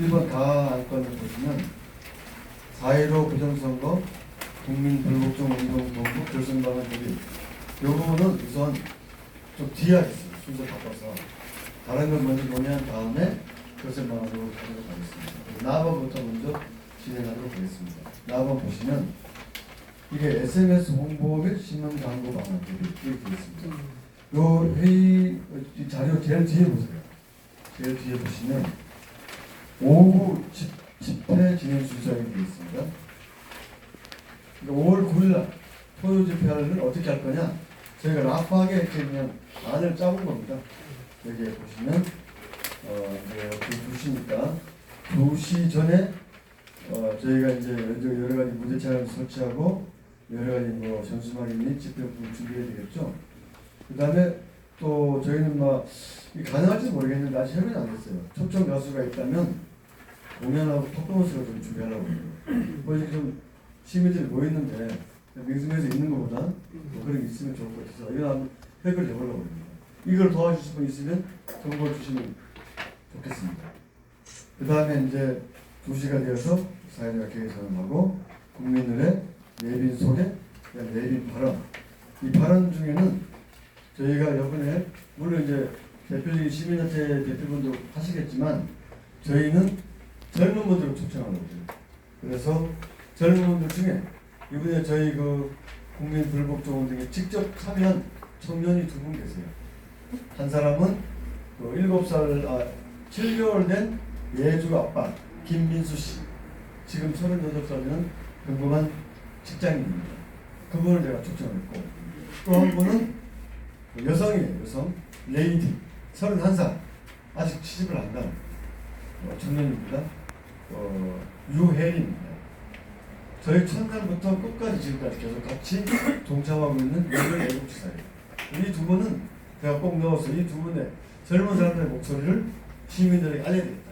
1번 다 안건을 보시면 4.15 부정선거 국민불복종 운동본부 결선방안 대비 요 부분은 우선 좀 뒤에 하겠습니다. 순서 바꿔서 다른 건 먼저 논의한 다음에 결선방안으로 가도록 하겠습니다. 나번부터 먼저 진행하도록 하겠습니다. 나번 보시면 이게 SNS 홍보 및 신문 광고 방안 대비 이렇게 있습니다. 요 회의 이 자료 제일 뒤에 보세요. 제일 뒤에 보시면 오후 집, 집회 진행 되어 있습니다. 그러니까 5월 9일 날 토요 집회를 어떻게 할 거냐? 저희가 라프하게 그냥 안을 짜본 겁니다. 여기에 보시면 어 이제 그 2시니까 2시 전에 어 저희가 이제 여러 가지 무대차를 설치하고 여러 가지 뭐 전수막이 및 집회품 준비해야 되겠죠. 그 다음에 또 저희는 막 이게 가능할지 모르겠는데 아직 협의는 안 됐어요. 초청 가수가 있다면 공연하고 퍼포먼스를 좀 준비하려고. 뭐 이렇게 좀 시민들이 모였는데 민심에서 있는 것보다 뭐 그런 게 있으면 좋을 것 같아서 이거 해결을 해보려고 합니다. 이걸 도와주실 분 있으면 정보 주시면 좋겠습니다. 그 다음에 이제 2시가 되어서 사회적 개선하고 국민들의 내빈 소개, 내빈 발언. 이 발언 중에는 저희가 이번에 물론 이제 대표적인 시민단체 대표분도 하시겠지만 저희는 젊은 분들을 초청하는 거죠. 그래서 젊은 분들 중에 이번에 저희 그 국민 불복종 등에 직접 참여한 청년이 두 분 계세요. 한 사람은 그 7살, 아, 7개월 된 예주 아빠 김민수 씨. 지금 38살이는 평범한 직장인입니다. 그분을 제가 초청했고 또 한 분은 여성이에요. 여성. 레이디. 31살. 아직 취직을 안 간 어, 청년입니다. 어, 유혜린입니다. 저희 첫날부터 끝까지 지금까지 계속 같이 동참하고 있는 유일 애국지사예요. 이 두 분은 제가 꼭 넣어서 이 두 분의 젊은 사람들의 목소리를 시민들에게 알려야 되겠다.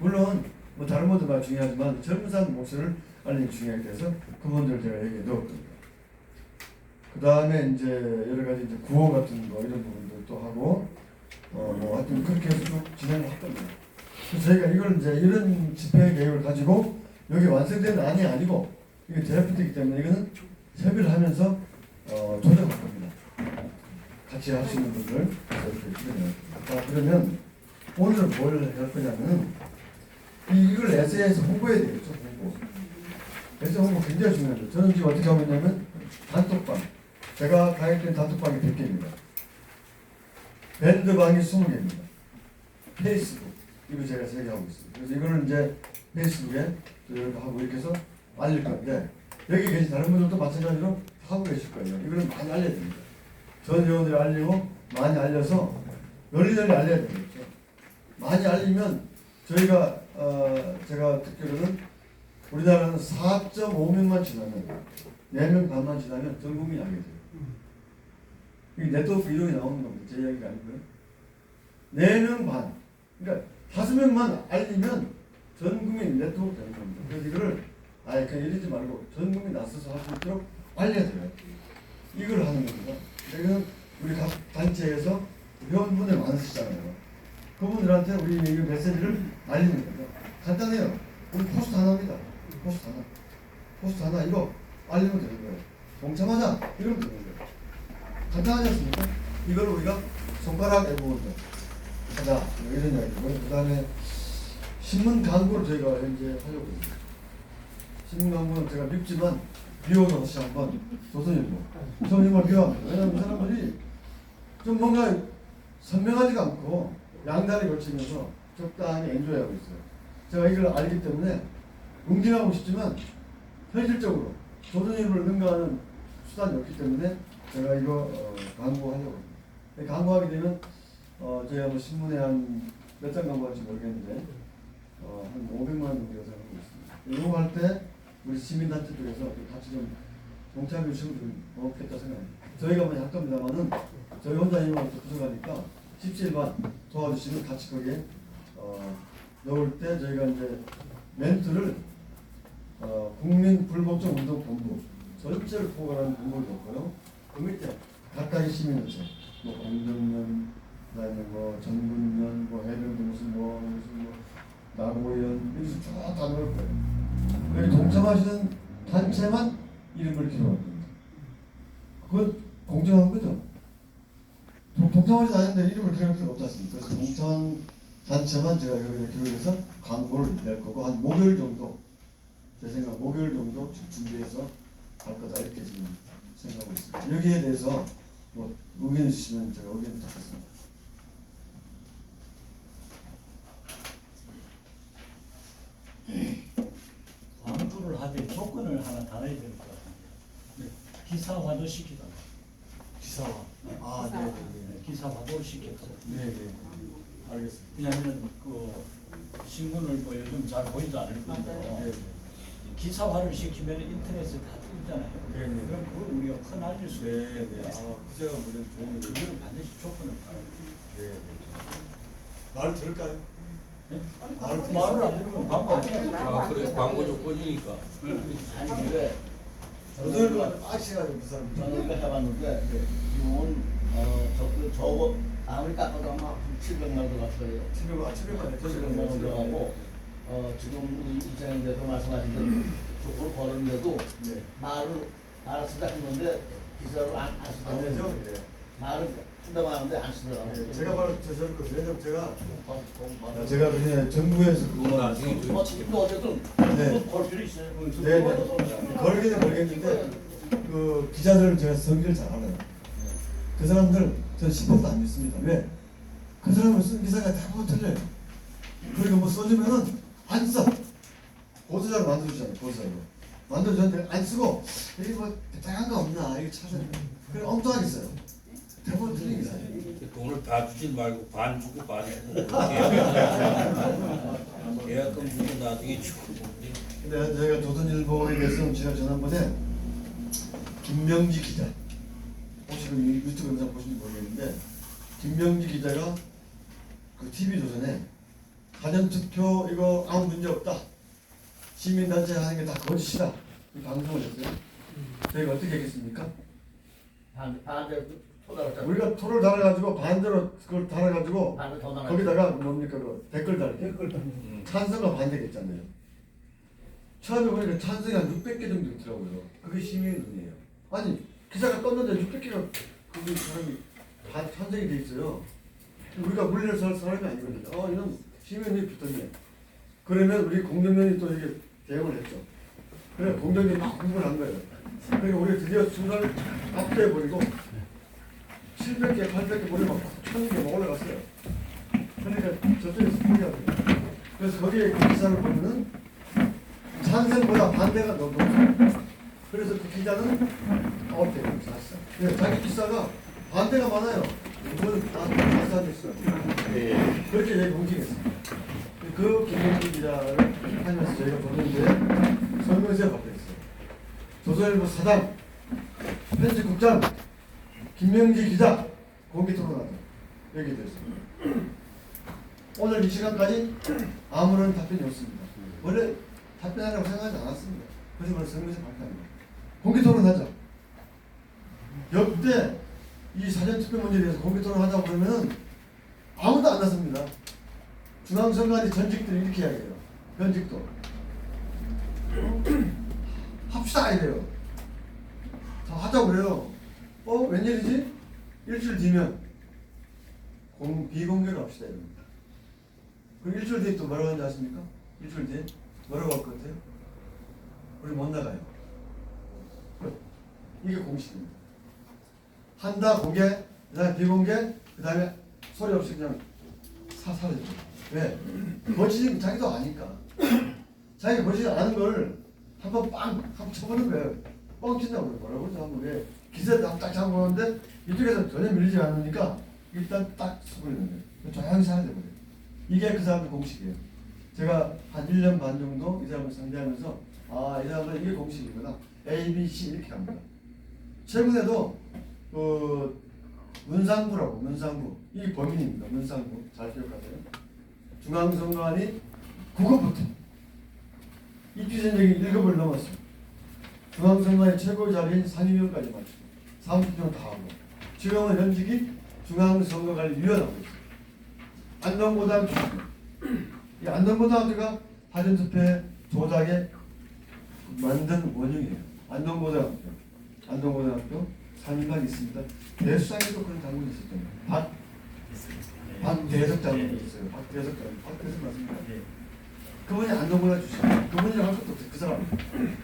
물론 뭐 다른 다 중요하지만 젊은 사람 목소리를 알리는 게 중요하게 돼서 그분들 제가 여기에 넣었거든요. 그 다음에 이제 여러 가지 이제 구호 같은 거 이런 부분들도 하고 어 뭐 하여튼 그렇게 해서 쭉 진행을 할 겁니다. 그래서 저희가 이걸 이제 이런 집회 계획을 가지고 여기 완성된 안이 아니고 이게 드래프트이기 때문에 이거는 협의를 하면서 어 조정할 겁니다. 같이 하시는 분들 그래서 이렇게 진행을 자 그러면 오늘은 뭘 할 거냐면 이- 이걸 에세이에서 홍보해야 되겠죠 홍보. 에세이 홍보 굉장히 중요하죠. 저는 지금 어떻게 하고 있냐면 단톡방 제가 가입된 단톡방이 100개입니다. 밴드방이 20개입니다. 페이스북 이거 제가 세 개 하고 있습니다. 그래서 이거는 이제 페이스북에 또 이렇게 하고 이렇게 해서 알릴 건데 여기 계신 다른 분들도 마찬가지로 하고 계실 거예요. 이거는 많이 알려야 됩니다. 전 의원들이 알리고 많이 알려서 널리 알려야 되겠죠. 많이 알리면 저희가 어, 제가 듣기로는 우리나라는 4.5명만 지나면 4명 반만 지나면 전 국민이 알게 돼요. 이 네트워크 이동이 나오는 겁니다. 제 이야기가 아니고요. 4명 반. 그러니까 5명만 알리면 전 국민 네트워크 되는 겁니다. 그래서 이거를 아예 그냥 이러지 말고 전 국민 나서서 할 수 있도록 알려야 돼요. 이걸 하는 겁니다. 이거는 우리 각 단체에서 회원분들 많으시잖아요. 그분들한테 우리 이 메시지를 알리는 거죠. 간단해요. 우리 포스트 하나입니다. 포스트 하나. 포스트 하나 이거 알리면 되는 거예요. 동참하자 이러면 되는 거예요. 간단하지 않습니까? 이걸 우리가 손가락 애부분들 하자 뭐 이런 이야기고 그 다음에 신문 광고를 저희가 현재 하려고 합니다. 신문 광고는 제가 밉지만 비오는 없이 한번 조선일보 조선일보 비워합니다. 왜냐하면 사람들이 좀 뭔가 선명하지가 않고 양다리 걸치면서 적당히 엔조이하고 있어요. 제가 이걸 알기 때문에 응징하고 싶지만 현실적으로 조선일보를 능가하는 수단이 없기 때문에 제가 이거 어, 광고하려고 합니다. 근데 광고하게 되면 어, 저희가 뭐 신문에 한 몇장 광고할지 모르겠는데 어, 한 500만 원 정도 예상하고 있습니다. 이거 할 때 우리 시민단체 쪽에서 또 같이 좀 동참해 주시면 좀 고맙겠다 생각합니다. 저희가 많이 할 겁니다만은 저희 혼자 또 부족하니까 17반 도와주시면 같이 거기에 어, 넣을 때 저희가 이제 멘트를 어, 국민 불복종 운동 본부 전체를 포괄하는 본부를 넣고요. 그 밑에 각각의 시민단체 뭐 공정면 그다음에 뭐 전군면 뭐 무슨 뭐 무슨 뭐 나무위원 여기서 쭉다 넣을 거예요. 여기 동참하시는 단체만 이름을 기록할 겁니다. 그건 공정한 거죠. 동- 동참하지 않는데 이름을 기록할 필요 없지 않습니까? 그래서 동참한 단체만 제가 여기다 기록해서 광고를 낼 거고 한 목요일 정도 제 생각 목요일 정도 준비해서 할 거다 이렇게 지금 생각하고 있습니다. 여기에 대해서 뭐 의견 주시면 제가 의견 듣겠습니다. 광고를 하되 조건을 하나 달아야 될 것 같은데 기사화도 시키다. 기사화. 아, 네, 네, 기사화도 시켰어. 네, 네, 네. 알겠습니다. 왜냐하면 그 신문을 뭐 요즘 잘 보이도 않을 건데 네, 네. 기사화를 시키면 인터넷에 다 뜨잖아요. 네, 네. 그럼 그걸 우리가 퍼날릴 수 네, 있어요. 네. 아, 그 제가 무슨 도움이 되죠? 그거는 반드시 조건을 따라야 네, 네. 말 들을까요? 돼. 말을 말을 안 들으면 광고 안 해. 아, 그래 광고 조건이니까. 아니 근데 오늘 빠시가지고 그 사람. 저는 이거 해봤는데 이건 어저 저거 아무리 깎아도 아마 700만 원 들어갔어요. 700만, 700만 700만 원 들어가고 어 지금 이장님께서 말씀하신 대로 조건을 걸었는데도 네. 말을 말을 쓰다 했는데 기사를 안, 안안 쓰더라고요. 되죠? 네. 말을 쓴다고 하는데 안 쓰더라고요. 네. 제가 바로 저 저런 거 왜냐면 제가 아. 제가 그냥 정부에서 그거 나중에 좀- 뭐 지금도 어쨌든 네. 걸 필요 있어요. 네, 네. 걸기는 걸겠는데 그 기자들은 제가 성질을 잘 알아요. 그 사람들 저는 10%도 안 믿습니다. 왜? 그 사람을 쓴 기사가 대부분 틀려요. 그리고 뭐 써주면은 안 써. 고소자를 만들어주잖아요. 고소자로. 만들어줬는데 안 쓰고 여기 뭐 대단한 거 없나 이거 찾아. 그래 엉뚱하게 써요. 대부분 틀린 기사예요. 돈을 다 주진 말고 반 주고 반 주고 계약금 계약금 주고 나중에 주고 근데 저희가 조선일보에 대해서는 제가 지난번에 김명지 기자 혹시 그 유튜브 영상 보신지 모르겠는데 김명지 기자가 그 TV 조선에 가전 투표 이거 아무 문제 없다 시민단체 하는 게 다 거짓이다 이 방송을 했어요. 저희가 어떻게 했겠습니까? 반 반대 토달았잖아요. 우리가 토를 달아가지고 반대로 그걸 달아가지고 반대 더 나가. 거기다가 뭡니까 그 댓글 달기 음. 찬성과 반대가 있잖아요. 처음에 보니까 찬성이 한 600개 정도 있더라고요. 그게 시민의 눈이에요. 아니 기사가 떴는데 600개가 그게 사람이 다 찬성이 돼 있어요. 우리가 물려서 할 사람이 아니거든요. 어 이런 시민이 붙었네. 그러면 우리 공정면이 또 이게 대응을 했죠. 그래 공정이 막 공부를 한 거예요. 그러니까 우리 드디어 순간을 앞에 버리고 700개, 800개 보내면 1000개 막 올라갔어요. 그러니까 저쪽에서 포기하고 그래서 거기에 그 기사를 보면은 찬성보다 반대가 너무 높아요. 그래서 그 기자는 아홉 대 사실상. 네, 자기 기사가 반대가 많아요. 이거는 다 가사됐어요. 네. 그렇게 얘기 공식했습니다. 그 김영진 기자를 하면서 저희가 보는데 박혀 있어요. 조선일보 사장, 편집국장, 김명지 기자 공개 토론하다 여기 됐습니다. 오늘 이 시간까지 아무런 답변이 없습니다. 원래 답변하라고 생각하지 않았습니다. 그래서 오늘 성명서 발표합니다. 공개 토론하자. 역대 이 사전 투표 문제에 대해서 공개 토론하자고 그러면은 아무도 안 나섭니다. 중앙선관위 전직들이 이렇게 이야기해요. 현직도. 어? 합시다 이래요. 다 하자고 그래요. 어 웬일이지? 일주일 뒤면 공, 비공개로 합시다 이럽니다. 그럼 일주일 뒤에 또 뭐라고 하는지 아십니까? 일주일 뒤에 뭐라고 할 것 같아요? 우리 못 나가요. 끝. 이게 공식입니다. 한다 공개, 그다음에 비공개, 그다음에 소리 없이 그냥 사 사라져. 왜? 거짓인 자기도 아니까. 자기가 거짓 아는 걸 한번 빵 한번 쳐보는 거예요. 뻥 친다고 그래. 뭐라고 그러죠? 한번 왜 기세 딱 잡아보는데 이쪽에서 전혀 밀리지 않으니까 일단 딱 쳐버리는 거예요. 조용히 사라져 버려요. 이게 그 사람의 공식이에요. 제가 한 1년 반 정도 이 사람을 상대하면서 아, 이 사람은 이게 공식이구나. A, B, C 이렇게 갑니다. 최근에도 그 문상부라고 문상부 이 범인입니다. 문상부 잘 기억하세요. 중앙선관위 국어부터 입지전적인 1급을 넘었습니다. 중앙선관위 최고 자리인 상임위원까지 마치고 사무총장 다 하고 지금은 현직이 중앙선거관리위원하고 있습니다. 안동고등 출신 이 안동고등학교가 사전투표에 조작에 만든 원흉이에요. 안동고등학교, 안동고등학교 3인방 있습니다. 대수장에도 그런 장군이 있었잖아요. 박, 박대석 장군이 있어요. 박대석 장군, 박대석 맞습니다. 예. 그분이 안동고등학교 출신이에요. 그분이 할 것도 없어요. 그 사람.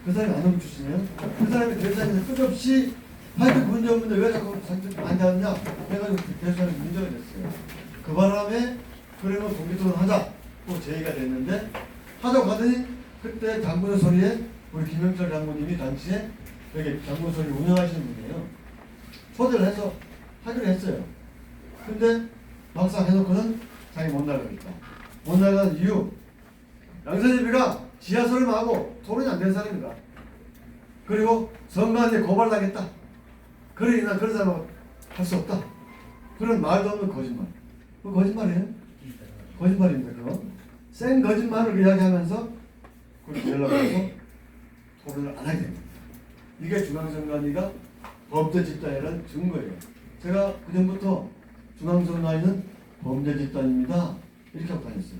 그 사람이 안동 출신이에요. 그 사람이 대수장에서 끝없이 하여튼 문제 없는데 왜 자꾸 상처 안 잡냐 해가지고 대수장에 문제가 됐어요. 그 바람에 그러면 공개토론 하자고 제의가 됐는데 하자고 가더니 그때 장군의 소리에 우리 김영철 장군님이 당시에 여기 장군 소리 운영하시는 분이에요. 초대를 해서 하기로 했어요. 근데 막상 해놓고는 자기 못 나가겠다. 못 나가는 이유 양선입이가 지하설만 하고 토론이 안된 사람이다. 그리고 선관위에 고발하겠다. 그러니 난 그런 사람하고 할수 없다. 그런 말도 없는 거짓말. 그 거짓말이에요? 거짓말입니다. 그거. 센 거짓말을 이야기하면서 그렇게 연락해서 토론을 안 하게 됩니다. 이게 중앙선관위가 범죄 집단이라는 증거예요. 제가 그전부터 중앙선관위는 범죄 집단입니다. 이렇게 하고 다녔어요.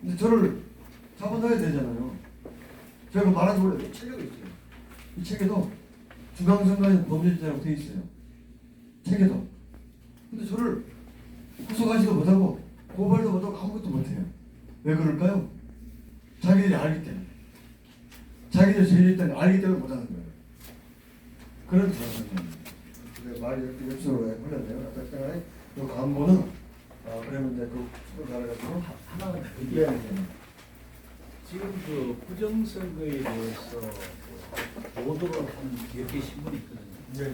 근데 저를 잡아놔야 되잖아요. 제가 그 말하지 몰라요. 책에도 있어요. 이 책에도 중앙선관위 범죄 집단이라고 되어 있어요. 책에도. 근데 저를 구속하지도 못하고 고발도 못하고 아무것도 못해요. 왜 그럴까요? 자기들이 알기 때문에. 자기들 죄를 있다는 걸 알기 때문에 못하는 거예요. 그런 중앙선관위. 말이 이렇게 옆으로 흘렸네요. 이 광고는 아 그러면 이제 그 하나만 더 네, 네. 지금 그 부정선거에 대해서 그 보도를 하는 몇개 신문이 있거든요. 네,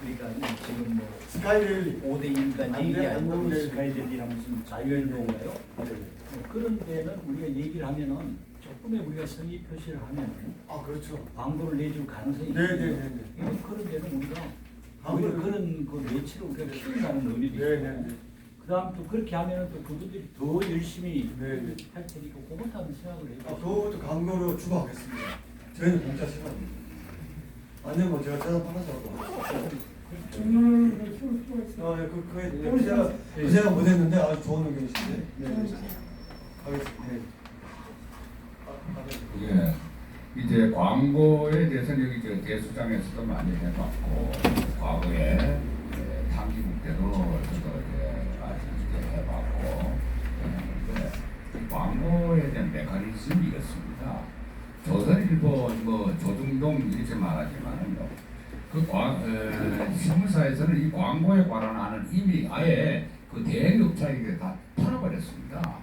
그러니까 지금 뭐 스카이레일리 5대 1까지 안 돼, 얘기 안 아니고 돼. 스카이델이랑 무슨 자유일보인가요? 뭐 그런 데는 우리가 얘기를 하면은 조금의 우리가 성의 표시를 하면은 아 그렇죠. 광고를 내줄 가능성이 네, 있거든요. 네, 네, 네. 그런 데는 우리가 오히려 그런 그 매체를 우리가 키운다는 의미도 있고 네, 네, 네. 그다음 또 그렇게 하면은 또 그분들이 더 열심히 네, 네. 할 테니까 그것도 한번 생각을 아, 해보고 그것도 광고로 추가하겠습니다. 저희는 공짜 싫어합니다. 아니면 뭐 제가 짜장 팔아서 정말 키울 수가 있어. 아, 예, 그, 그, 그 제가 그 생각 못했는데 아주 좋은 의견이신데. 네, 네. 하겠습니다. 네. 아, 아, 네. 예. 이제 광고에 대해서는 여기 저 대수장에서도 많이 해봤고 과거에 예, 탐지국 때도 저도 이제 많이 이제 해봤고 광고에 대한 메커니즘이 이렇습니다. 조선일보 뭐 조중동 이렇게 말하지만은요. 그 광, 어, 신문사에서는 이 광고에 관한 이미 아예 그 대행업자에게 다 팔아버렸습니다.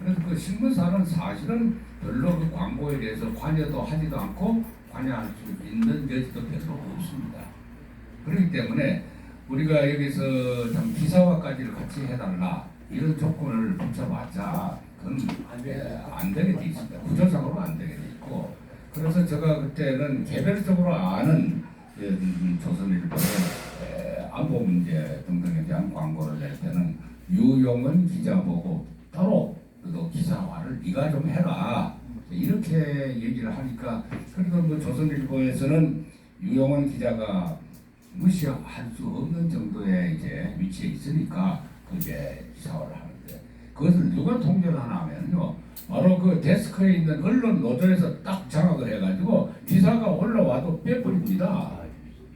그래서 그 신문사는 사실은 별로 그 광고에 대해서 관여도 하지도 않고 관여할 수 있는 여지도 별로 없습니다. 그렇기 때문에 우리가 여기서 좀 기사화까지를 같이 해달라 이런 조건을 붙여봤자 그건 예, 안 되게 돼 있습니다. 구조상으로 안 되게 돼 있고 그래서 제가 그때는 개별적으로 아는 예, 음, 조선일보의 에, 안보 문제 등등에 대한 광고를 낼 때는 유용은 기자 보고 따로 또 기사화를 네가 좀 해라 이렇게 얘기를 하니까 그래도 뭐 조선일보에서는 유용은 기자가 무시할 수 없는 정도의 이제 위치에 있으니까 그게 기사화를 하는데 그것을 누가 통제를 하나 하면요 바로 그 데스크에 있는 언론 노조에서 딱 장악을 해가지고 기사가 올라와도 빼버립니다.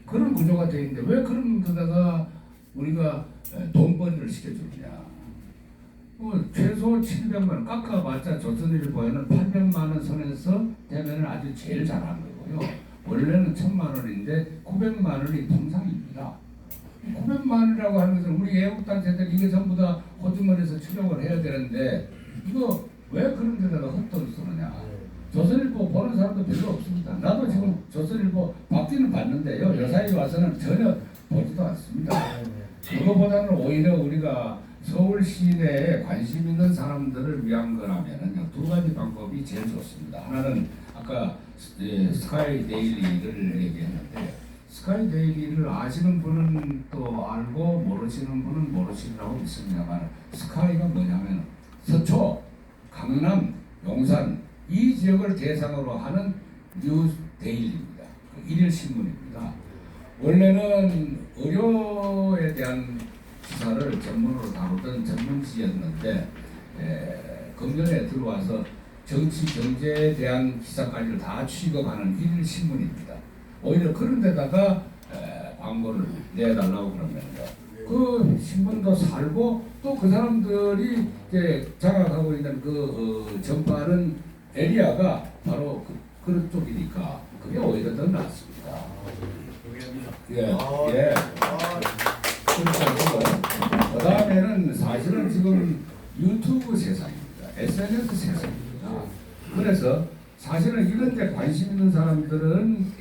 그런 구조가 되어 있는데 왜 그런 데다가 우리가 돈벌이를 시켜주느냐. 뭐 최소 700만 원 깎아봤자 조선일보에는 800만 원 선에서 되면 아주 제일 잘한 거고요. 원래는 1000만 원인데 900만 원이 통상입니다. 900만 원이라고 하는 것은 우리 애국단체들 이게 전부 다 호주머니에서 추적을 해야 되는데 이거 왜 그런 데다가 헛돈 쓰느냐. 조선일보 보는 사람도 별로 없습니다. 나도 지금 조선일보 받기는 봤는데요. 여사에 와서는 전혀 보지도 않습니다. 그거보다는 오히려 우리가 서울 시내에 관심 있는 사람들을 위한 거라면은 두 가지 방법이 제일 좋습니다. 하나는 아까 스- 예, 스카이 데일리를 얘기했는데 스카이 데일리를 아시는 분은 또 알고 모르시는 분은 모르시라고 믿습니다만 스카이가 뭐냐면 서초, 강남, 용산 이 지역을 대상으로 하는 뉴스 데일리입니다. 그 일일 신문입니다. 원래는 의료에 대한 기사를 전문으로 다루던 전문지였는데 에, 금년에 들어와서 정치 경제에 대한 기사까지를 다 취급하는 일일 신문입니다. 오히려 그런 데다가 에, 광고를 내달라고 그러면요. 그 신문도 살고 또 그 사람들이 이제 장악하고 있는 그 어, 전파하는 에리아가 바로 그, 그런 쪽이니까 그게 오히려 더 낫습니다. 예, 예. 그렇고 그 다음에는 사실은 지금 유튜브 세상입니다. SNS 세상입니다. 그래서 사실은 이런 데 관심 있는 사람들은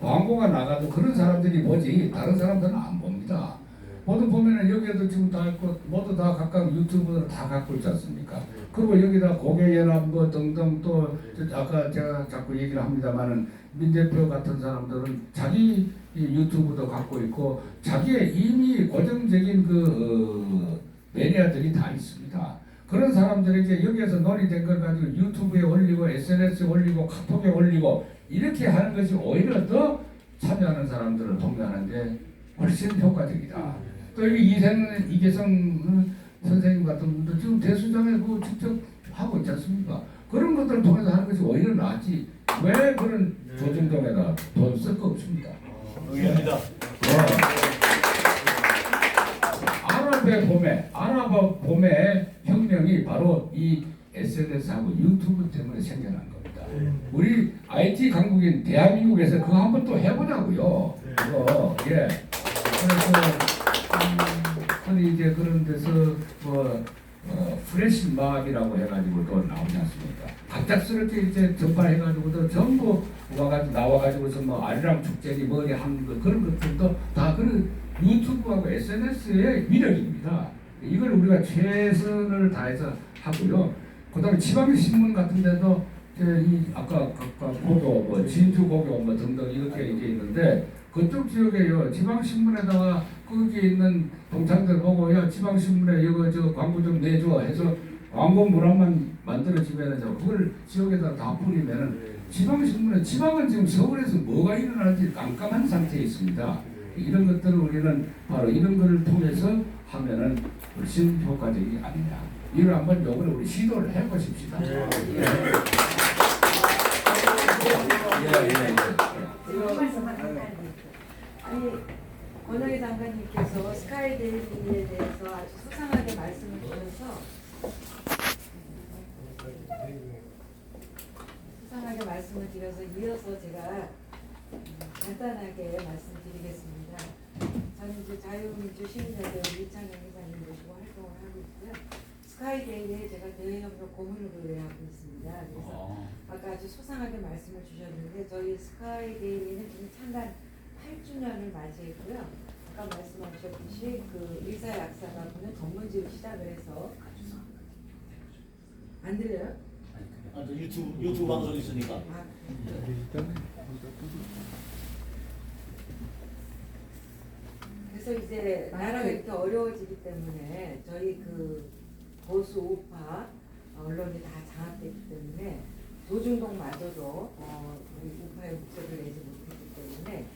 광고가 나가도 그런 사람들이 보지 다른 사람들은 안 봅니다. 모두 보면은 여기에도 지금 다 있고 모두 다 각각 유튜브를 다 갖고 있지 않습니까? 그리고 여기다 고객연합 뭐 등등 또 저- 아까 제가 자꾸 얘기를 합니다만은 민 대표 같은 사람들은 자기 이 유튜브도 갖고 있고 자기의 이미 고정적인 그 어, 매니아들이 다 있습니다. 그런 사람들에게 여기에서 논의된 걸 가지고 유튜브에 올리고 SNS에 올리고 카톡에 올리고 이렇게 하는 것이 오히려 더 참여하는 사람들을 동요하는데 훨씬 효과적이다. 또 여기 이생 이계성 선생님 같은 분도 지금 대수장에 그 직접 하고 있지 않습니까? 그런 것들을 통해서 하는 것이 오히려 낫지. 왜 그런 조중동에다 돈 쓸 거 없습니다. 의견입니다. 아랍의 봄에 아랍의 봄의 혁명이 바로 이 SNS하고 유튜브 때문에 생겨난 겁니다. 우리 IT 강국인 대한민국에서 그거 한번 또 해보자고요. 그거 예. 그래서 음, 흔히 이제 그런 데서 뭐 어, 프레시 마음이라고 해가지고 또 나오지 않습니까? 갑작스럽게 이제 전파해가지고도 전부 와가지고 나와가지고서 뭐 아리랑 축제니 뭐니 하는 거 그런 것들도 다 그런 유튜브하고 SNS의 위력입니다. 이걸 우리가 최선을 다해서 하고요. 그다음에 지방 신문 같은 데도 이 아까 아까 고교 뭐 진주 고교 뭐 등등 이렇게 이제 있는데 그쪽 지역에요 지방 신문에다가 거기 있는 동창들 보고 야 지방 신문에 이거 저 광고 좀 내줘 해서 광고 문항만 만들어지면은 저 그걸 지역에다 다 뿌리면은 지방 신문에 지방은 지금 서울에서 뭐가 일어나는지 깜깜한 상태에 있습니다. 이런 것들을 우리는 바로 이런 것을 통해서 하면은 훨씬 효과적이 아니냐. 이걸 한번 요번에 우리 시도를 해보십시다. 예. 예, 예, 예. 아니 권영희 장관님께서 스카이데일리에 대해서 아주 수상하게 말씀을 주셔서 수상하게 말씀을 드려서 이어서 제가 음, 간단하게 말씀드리겠습니다. 저는 이제 자유민주 시민자들 이창영 회장님 모시고 활동을 하고 있고요. 스카이데일리에 제가 대외협력 고문을 의뢰하고 있습니다. 그래서 아까 아주 소상하게 말씀을 주셨는데 저희 스카이데일리는 지금 창단 8주년을 맞이했고요. 아까 말씀하셨듯이 그 일사약사가 보는 전문지를 시작을 해서 안 들려요? 아, 저 유튜브 유튜브 방송 있으니까. 아, 그래서 이제 나라가 이렇게 어려워지기 때문에 저희 그 보수 우파 언론이 다 장악됐기 때문에 조중동마저도 어, 우리 우파의 목소리를 내지 못했기 때문에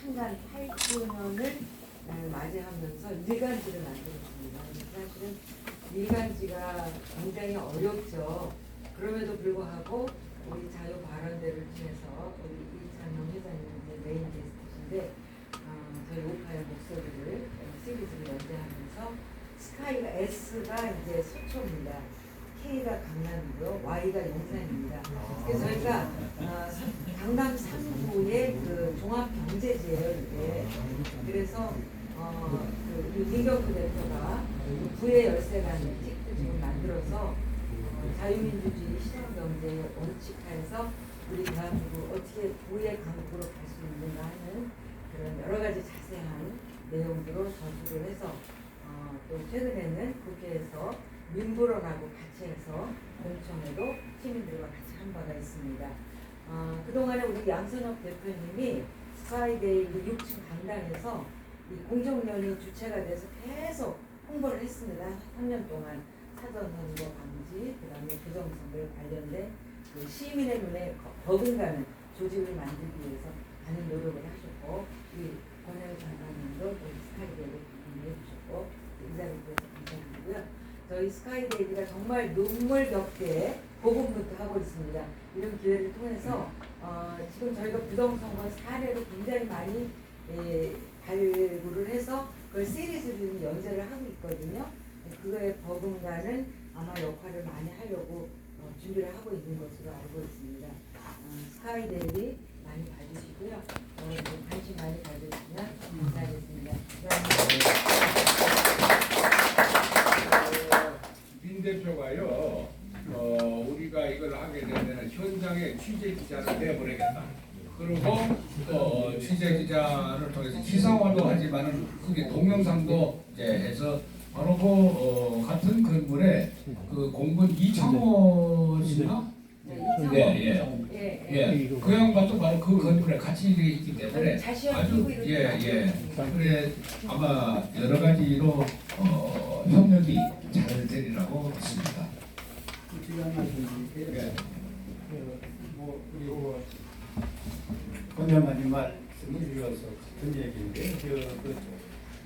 어, 창간 8주년을 맞이하면서 일간지를 만들었습니다. 사실은 일간지가 굉장히 어렵죠. 그럼에도 불구하고 우리 자유 발언대를 통해서 우리 이찬영 회장님 메인 게스트신데 어, 저희 오파의 목소리를 어, 시리즈를 연대하면서 스카이가 S가 이제 소초입니다. K가 강남이고요. Y가 용산입니다. 그래서 저희가 어, 서- 강남 3구의 그 종합경제지예요. 이게. 그래서 어, 그 우리 민경구 대표가 부의 열쇠라는 책도 지금 만들어서 어, 자유민주주의 시장경제의 원칙하에서 우리 대한민국 어떻게 부의 강국으로 갈 수 있는가 하는 그런 여러 가지 자세한 내용들로 저술을 해서 어, 또 최근에는 국회에서 민부론하고 같이 해서 공청회도 시민들과 같이 한 바가 있습니다. 어, 그동안에 우리 양선혁 대표님이 스카이데일리 6층 강당에서 이 공정연이 주체가 돼서 계속 홍보를 했습니다. 3년 동안 사전선거 방지, 그 다음에 부정선거에 관련된 그 시민의 눈에 거- 버금가는 조직을 만들기 위해서 많은 노력을 하셨고, 우리 권영 장관님도 또 스카이데일리 방문해 주셨고, 이 자리에 대해서 감사드리고요. 스카이데이비가 정말 눈물 겹게 보급부터 하고 있습니다. 이런 기회를 통해서 어, 지금 저희가 부동산과 사례로 굉장히 많이 예, 발굴을 해서 그걸 시리즈로 연재를 하고 있거든요. 그거에 버금가는 아마 역할을 많이 하려고 어, 준비를 하고 있는 것으로 알고 있습니다. 어, 스카이데이비 많이 봐주시고요. 어, 좀 관심 많이 가져주시면 감사하겠습니다. 민 대표가요, 어, 우리가 이걸 하게 되면 현장에 취재 기자를 내보내겠다. 그리고 어, 취재 기자를 통해서 기사화도 하지만은 그게 동영상도 이제 해서 바로 그 어, 같은 건물에 그 공군 이창호 씨나 네, 예. 예, 예. 예, 그 양반도 바로 그 건물에 같이 있기 때문에 아주 예, 예. 그래 아마 여러 가지로 어, 협력이 잘 되리라고 믿습니다. 말씀드릴게요. 예. 뭐 그리고 권장관님 말씀을 이어서 같은 얘기인데 그, 그